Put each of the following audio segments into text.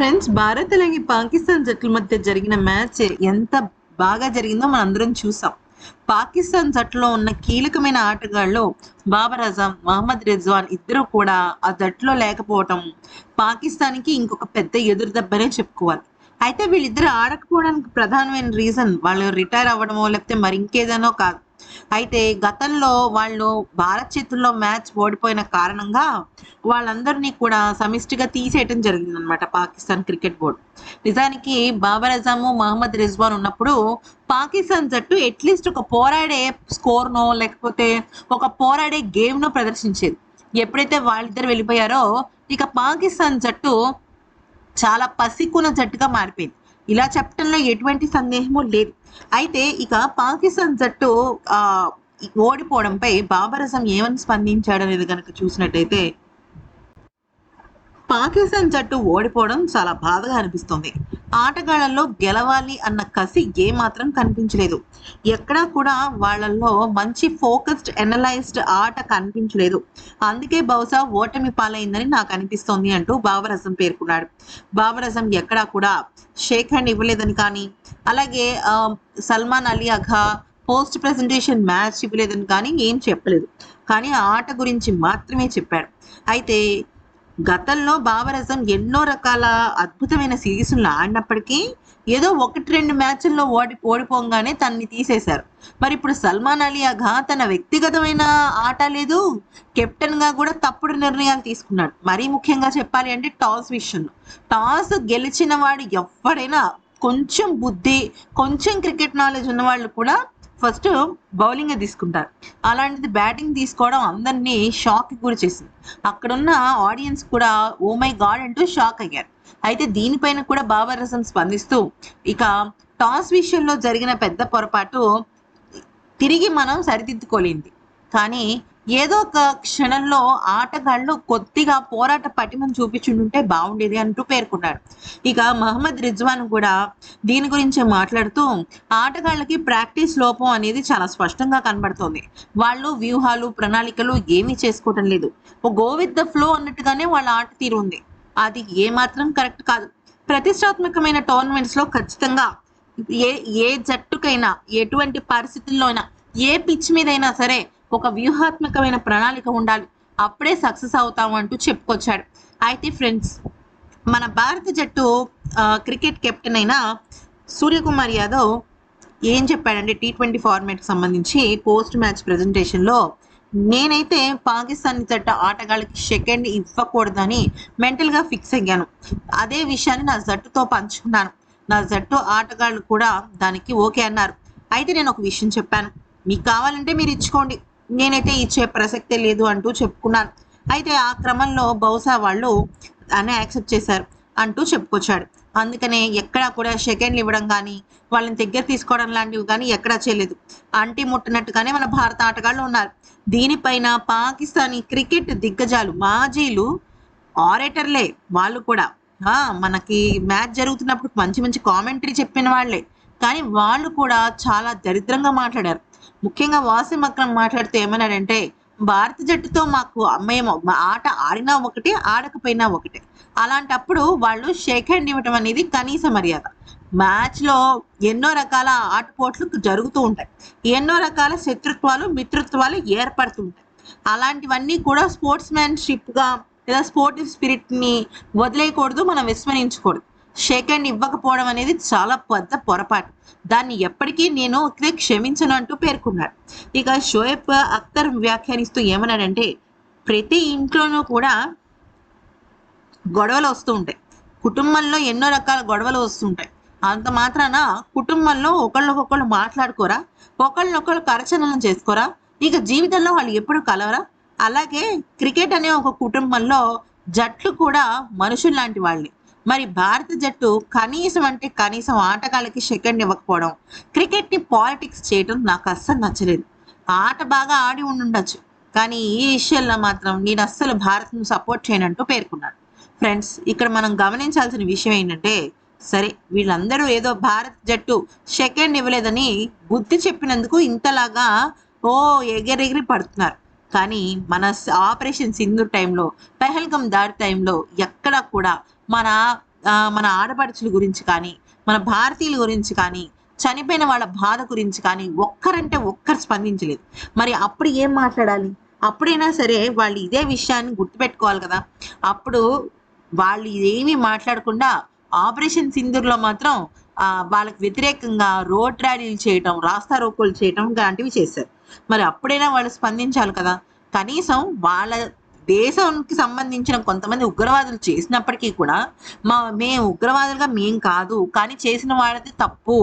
Friends Bharat అలాగే పాకిస్తాన్ జట్ల మధ్య జరిగిన మ్యాచ్ ఎంత బాగా జరిగిందో మనం అందరం చూసాం. పాకిస్తాన్ జట్టులో ఉన్న కీలకమైన ఆటగాళ్ళు బాబర్ అజాం మహమ్మద్ రిజ్వాన్ ఇద్దరు కూడా ఆ జట్టులో లేకపోవటం పాకిస్తాన్కి ఇంకొక పెద్ద ఎదురు దెబ్బనే చెప్పుకోవాలి. అయితే వీళ్ళిద్దరు ఆడకపోవడానికి ప్రధానమైన రీజన్ వాళ్ళు రిటైర్ అవ్వడమో లేకపోతే మరి ఇంకేదనో కాదు. అయితే గతంలో వాళ్ళు భారత్ చేతుల్లో మ్యాచ్ ఓడిపోయిన కారణంగా వాళ్ళందరినీ కూడా సమిష్టిగా తీసేయటం జరిగిందనమాట పాకిస్తాన్ క్రికెట్ బోర్డు. నిజానికి బాబర్ అజాము మహమ్మద్ రిజ్వాన్ ఉన్నప్పుడు పాకిస్తాన్ జట్టు అట్లీస్ట్ ఒక పోరాడే స్కోర్నో లేకపోతే ఒక పోరాడే గేమ్ను ప్రదర్శించేది. ఎప్పుడైతే వాళ్ళిద్దరు వెళ్ళిపోయారో ఇక పాకిస్తాన్ జట్టు చాలా పసికున్న జట్టుగా మారిపోయింది. ఇలా చెప్పడంలో ఎటువంటి సందేహము లేదు. అయితే ఇక పాకిస్తాన్ జట్టు ఆ ఓడిపోవడంపై బాబర్ అజం ఏమని స్పందించాడు అనేది కనుక చూసినట్టయితే పాకిస్తాన్ జట్టు ఓడిపోవడం చాలా బాధగా అనిపిస్తుంది. ఆటగాళ్ళలో గెలవాలి అన్న కసి ఏ మాత్రం కనిపించలేదు. ఎక్కడా కూడా వాళ్ళల్లో మంచి ఫోకస్డ్ ఎనలైజ్డ్ ఆట కనిపించలేదు. అందుకే బహుశా ఓటమి పాలైందని నాకు అనిపిస్తోంది అంటూ బాబర్ అజం పేర్కొన్నాడు. బాబర్ అజం ఎక్కడా కూడా షేక్ హ్యాండ్ ఇవ్వలేదని కానీ అలాగే Salman Ali Agha post presentation match ఇవ్వలేదని కానీ ఏం చెప్పలేదు. కానీ ఆ ఆట గురించి మాత్రమే చెప్పాడు. అయితే గతంలో బాబరజం ఎన్నో రకాల అద్భుతమైన సిరీస్లు ఆడినప్పటికీ ఏదో ఒకటి రెండు మ్యాచ్ల్లో ఓడి ఓడిపోగానే తనని తీసేశారు. మరి ఇప్పుడు సల్మాన్ అలీ అఘా తన వ్యక్తిగతమైన ఆట లేదు కెప్టెన్గా కూడా తప్పుడు నిర్ణయాలు తీసుకున్నాడు. మరీ ముఖ్యంగా చెప్పాలి అంటే టాస్ విషయంలో. టాస్ గెలిచిన వాడు ఎవడైనా కొంచెం బుద్ధి కొంచెం క్రికెట్ నాలెడ్జ్ ఉన్న వాళ్ళు కూడా ఫస్ట్ బౌలింగ్ తీసుకుంటారు. అలాంటిది బ్యాటింగ్ తీసుకోవడం అందరినీ షాక్ గురి చేసింది. అక్కడున్న ఆడియన్స్ కూడా ఓ మై గాడ్ అంటూ షాక్ అయ్యారు. అయితే దీనిపైన కూడా బాబర్ రసం స్పందిస్తూ ఇక టాస్ విషయంలో జరిగిన పెద్ద పొరపాటు తిరిగి మనం సరిదిద్దుకోలేంది కానీ ఏదో ఒక క్షణంలో ఆటగాళ్ళు కొద్దిగా పోరాట పటిమను చూపించుంటే బాగుండేది అంటూ పేర్కొన్నారు ఇక మహమ్మద్ రిజ్వాన్ కూడా దీని గురించి మాట్లాడుతూ ఆటగాళ్ళకి ప్రాక్టీస్ లోపం అనేది చాలా స్పష్టంగా కనబడుతోంది. వాళ్ళు వ్యూహాలు ప్రణాళికలు ఏమీ చేసుకోవటం లేదు. ఒక గో విత్ ద ఫ్లో అన్నట్టుగానే వాళ్ళ ఆట తీరు ఉంది. అది ఏ మాత్రం కరెక్ట్ కాదు. ప్రతిష్టాత్మకమైన టోర్నమెంట్స్లో ఖచ్చితంగా ఏ ఏ జట్టుకైనా ఎటువంటి పరిస్థితుల్లో అయినా ఏ పిచ్ మీదైనా సరే ఒక వ్యూహాత్మకమైన ప్రణాళిక ఉండాలి. అప్పుడే సక్సెస్ అవుతాం అంటూ చెప్పుకొచ్చాడు. అయితే ఫ్రెండ్స్ మన భారత జట్టు క్రికెట్ కెప్టెన్ అయిన సూర్యకుమార్ యాదవ్ ఏం చెప్పాడంటే టీ ట్వంటీ ఫార్మాట్కి సంబంధించి పోస్ట్ మ్యాచ్ ప్రెజెంటేషన్లో నేనైతే పాకిస్తాన్ జట్టు ఆటగాళ్ళకి సెకండ్ ఇవ్వకూడదని మెంటల్గా ఫిక్స్ అయ్యాను. అదే విషయాన్ని నా జట్టుతో పంచుకున్నాను. నా జట్టు ఆటగాళ్ళు కూడా దానికి ఓకే అన్నారు. అయితే నేను ఒక విషయం చెప్పాను. మీకు కావాలంటే మీరు ఇచ్చుకోండి. నేనైతే ఇచ్చే ప్రసక్తే లేదు అంటూ చెప్పుకున్నాను. అయితే ఆ క్రమంలో బహుశా వాళ్ళు అని యాక్సెప్ట్ చేశారు అంటూ చెప్పుకొచ్చాడు. అందుకనే ఎక్కడా కూడా సెకండ్లు ఇవ్వడం కానీ వాళ్ళని దగ్గర తీసుకోవడం లాంటివి కానీ ఎక్కడా చేయలేదు. అంటి ముట్టనట్టుగానే మన భారత ఆటగాళ్ళు ఉన్నారు. దీనిపైన పాకిస్తానీ క్రికెట్ దిగ్గజాలు మాజీలు ఆరేటర్లే వాళ్ళు కూడా. మనకి మ్యాచ్ జరుగుతున్నప్పుడు మంచి మంచి కామెంటరీ చెప్పిన వాళ్ళే. కానీ వాళ్ళు కూడా చాలా దరిద్రంగా మాట్లాడారు. ముఖ్యంగా వాసిం అక్రమ్ మాట్లాడుతూ ఏమన్నాడంటే భారత జట్టుతో మాకు మేము మా ఆట ఆడినా ఒకటే ఆడకపోయినా ఒకటే. అలాంటప్పుడు వాళ్ళు షేక్ హ్యాండ్ ఇవ్వటం అనేది కనీస మర్యాద. మ్యాచ్లో ఎన్నో రకాల ఆటపోట్లు జరుగుతూ ఉంటాయి. ఎన్నో రకాల శత్రుత్వాలు మిత్రుత్వాలు ఏర్పడుతుంటాయి అలాంటివన్నీ కూడా స్పోర్ట్స్ మ్యాన్షిప్గా లేదా స్పోర్టివ్ స్పిరిట్ని వదిలేయకూడదు మనం విస్మరించకూడదు. షేక్ హ్యాండ్ ఇవ్వకపోవడం అనేది చాలా పెద్ద పొరపాటు. దాన్ని ఎప్పటికీ నేను క్షమించను అంటూ పేర్కొన్నాడు ఇక షోయబ్ అఖ్తర్ వ్యాఖ్యానిస్తూ ఏమన్నాడంటే ప్రతి ఇంట్లోనూ కూడా గొడవలు వస్తూ ఉంటాయి. కుటుంబంలో ఎన్నో రకాల గొడవలు వస్తుంటాయి అంత మాత్రాన కుటుంబంలో ఒకళ్ళకొకళ్ళు మాట్లాడుకోరా? ఒకళ్ళనొకళ్ళు కరచనలను చేసుకోరా? ఇక జీవితంలో వాళ్ళు ఎప్పుడు కలవరా? అలాగే క్రికెట్ అనే ఒక కుటుంబంలో జట్లు కూడా మనుషులు లాంటి వాళ్ళే. మరి భారత జట్టు కనీసం అంటే కనీసం ఆటగాళ్ళకి సెకండ్ ఇవ్వకపోవడం క్రికెట్ని పాలిటిక్స్ చేయడం నాకు అస్సలు నచ్చలేదు. ఆట బాగా ఆడి ఉండుండొచ్చు కానీ ఈ విషయంలో మాత్రం నేను అస్సలు భారత్ను సపోర్ట్ చేయనంటూ పేర్కొన్నాను. ఫ్రెండ్స్ ఇక్కడ మనం గమనించాల్సిన విషయం ఏంటంటే సరే వీళ్ళందరూ ఏదో భారత్ జట్టు సెకండ్ ఇవ్వలేదని బుద్ధి చెప్పినందుకు ఇంతలాగా ఓ ఎగిరెగిరి పడుతున్నారు. కానీ మన ఆపరేషన్ సింధు టైంలో పెహల్గం దాడి టైంలో ఎక్కడా కూడా మన మన ఆడపడుచుల గురించి కానీ మన భారతీయుల గురించి కానీ చనిపోయిన వాళ్ళ బాధ గురించి కానీ ఒక్కరంటే ఒక్కరు స్పందించలేదు. మరి అప్పుడు ఏం మాట్లాడాలి? అప్పుడైనా సరే వాళ్ళు ఇదే విషయాన్ని గుర్తుపెట్టుకోవాలి కదా. అప్పుడు వాళ్ళు ఇదేమీ మాట్లాడకుండా ఆపరేషన్ సింధూర్లో మాత్రం వాళ్ళకి వ్యతిరేకంగా రోడ్ ర్యాలీలు చేయటం రాస్తా రోకోలు చేయటం లాంటివి చేశారు. మరి అప్పుడైనా వాళ్ళు స్పందించాలి కదా. కనీసం వాళ్ళ దేశానికి సంబంధించిన కొంతమంది ఉగ్రవాదులు చేసినప్పటికీ కూడా మా మేము ఉగ్రవాదులుగా మేం కాదు కానీ చేసిన వాళ్ళది తప్పు.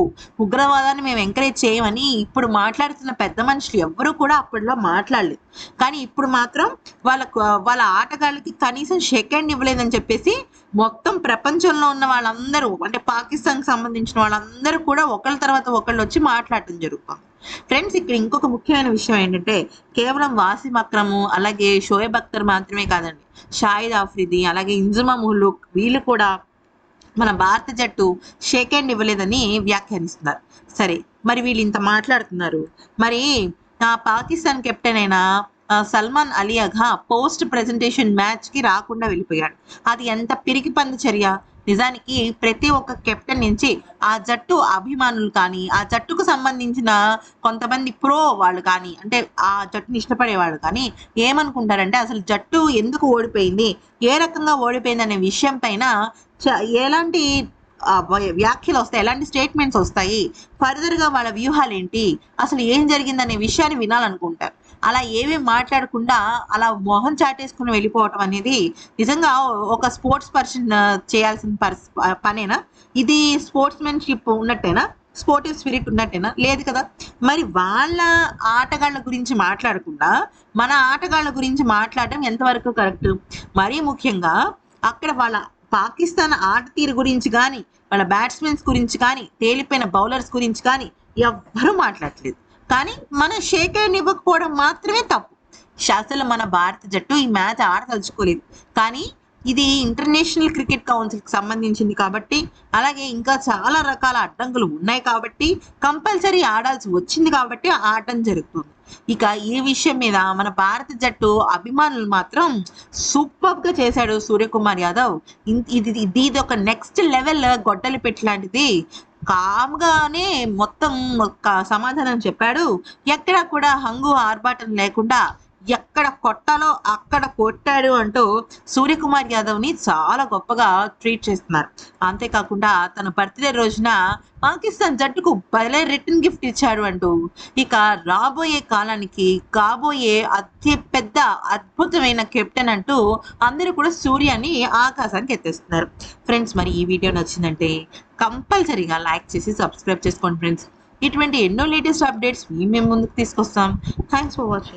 ఉగ్రవాదాన్ని మేము ఎంకరేజ్ చేయమని ఇప్పుడు మాట్లాడుతున్న పెద్ద మనుషులు ఎవ్వరూ కూడా అప్పట్లో మాట్లాడలేదు. కానీ ఇప్పుడు మాత్రం వాళ్ళకు వాళ్ళ ఆటగాళ్ళకి కనీసం సెకండ్ ఇవ్వలేదని చెప్పేసి మొత్తం ప్రపంచంలో ఉన్న వాళ్ళందరూ అంటే పాకిస్తాన్కి సంబంధించిన వాళ్ళందరూ కూడా ఒకళ్ళ తర్వాత ఒకళ్ళు వచ్చి మాట్లాడటం జరుగుతుంది. ఫ్రెండ్స్ ఇక్కడ ఇంకొక ముఖ్యమైన విషయం ఏంటంటే కేవలం వాసిం అక్రము అలాగే షోయబ్ అఖ్తర్ మాత్రమే కాదండి. షాహిద్ ఆఫ్రిది అలాగే ఇంజుమా ముహ్లుక్ వీళ్ళు కూడా మన భారత జట్టు షేక్ హ్యాండ్ ఇవ్వలేదని వ్యాఖ్యానిస్తున్నారు. సరే మరి వీళ్ళు ఇంత మాట్లాడుతున్నారు. మరి ఆ పాకిస్తాన్ కెప్టెన్ అయిన సల్మాన్ అలీ అఘా పోస్ట్ ప్రెజెంటేషన్ మ్యాచ్కి రాకుండా వెళ్ళిపోయాడు. అది ఎంత పిరికి పంది చర్య? నిజానికి ప్రతి ఒక్క కెప్టెన్ నుంచి ఆ జట్టు అభిమానులు కానీ ఆ జట్టుకు సంబంధించిన కొంతమంది ప్రో వాళ్ళు కానీ అంటే ఆ జట్టుని ఇష్టపడే వాళ్ళు కానీ ఏమనుకుంటారంటే అసలు జట్టు ఎందుకు ఓడిపోయింది? ఏ రకంగా ఓడిపోయింది అనే విషయం పైన చ- ఎలాంటి వ్యాఖ్యలు వస్తాయి? ఎలాంటి స్టేట్మెంట్స్ వస్తాయి? ఫర్దర్గా వాళ్ళ వ్యూహాలు ఏంటి అసలు ఏం జరిగిందనే విషయాన్ని వినాలనుకుంటారు. అలా ఏమీ మాట్లాడకుండా అలా మొహం చాటేసుకుని వెళ్ళిపోవటం అనేది నిజంగా ఒక స్పోర్ట్స్ పర్సన్ చేయాల్సిన పర్స్ పనేనా? ఇది స్పోర్ట్స్ మెన్షిప్ ఉన్నట్టేనా? స్పోర్టివ్ స్పిరిట్ ఉన్నట్టేనా? లేదు కదా. మరి వాళ్ళ ఆటగాళ్ళ గురించి మాట్లాడకుండా మన ఆటగాళ్ళ గురించి మాట్లాడటం ఎంతవరకు కరెక్ట్? మరీ ముఖ్యంగా అక్కడ వాళ్ళ పాకిస్తాన్ ఆట తీరు గురించి కానీ వాళ్ళ బ్యాట్స్మెన్స్ గురించి కానీ తేలిపోయిన బౌలర్స్ గురించి కానీ ఎవ్వరూ మాట్లాడలేదు కానీ మన షేక్ హ్యాండ్ ఇవ్వకపోవడం మాత్రమే తప్పు. అసలు మన భారత జట్టు ఈ మ్యాచ్ ఆడదలుచుకోలేదు. కానీ ఇది ఇంటర్నేషనల్ క్రికెట్ కౌన్సిల్కి సంబంధించింది కాబట్టి అలాగే ఇంకా చాలా రకాల అడ్డంకులు ఉన్నాయి కాబట్టి కంపల్సరీ ఆడాల్సి వచ్చింది కాబట్టి ఆడటం జరుగుతుంది. ఇక ఈ విషయం మీద మన భారత జట్టు అభిమానులు మాత్రం సూపర్గా చేశాడు సూర్యకుమార్ యాదవ్. ఇది ఇది ఇది ఒక నెక్స్ట్ లెవెల్ గొడ్డలి పెట్టి లాంటిది కామ్గానే మొత్తం ఒక సమాధానం చెప్పాడు. ఎక్కడా కూడా హంగు ఆర్భాటం లేకుండా ఎక్కడ కొట్టాలో అక్కడ కొట్టాడు అంటూ సూర్యకుమార్ యాదవ్ని చాలా గొప్పగా ట్రీట్ చేస్తున్నారు. అంతేకాకుండా తన బర్త్డే రోజున పాకిస్తాన్ జట్టుకు భలే రిటర్న్ గిఫ్ట్ ఇచ్చాడు అంటూ ఇక రాబోయే కాలానికి కాబోయే అతి పెద్ద అద్భుతమైన కెప్టెన్ అంటూ అందరూ కూడా సూర్యాని ఆకాశానికి ఎత్తేస్తున్నారు. ఫ్రెండ్స్ మరి ఈ వీడియో నచ్చిందంటే కంపల్సరీగా లైక్ చేసి సబ్స్క్రైబ్ చేసుకోండి ఫ్రెండ్స్ ఇటువంటి ఎన్నో లేటెస్ట్ అప్డేట్స్ మేము ముందుకు తీసుకొస్తాం. Thanks for watching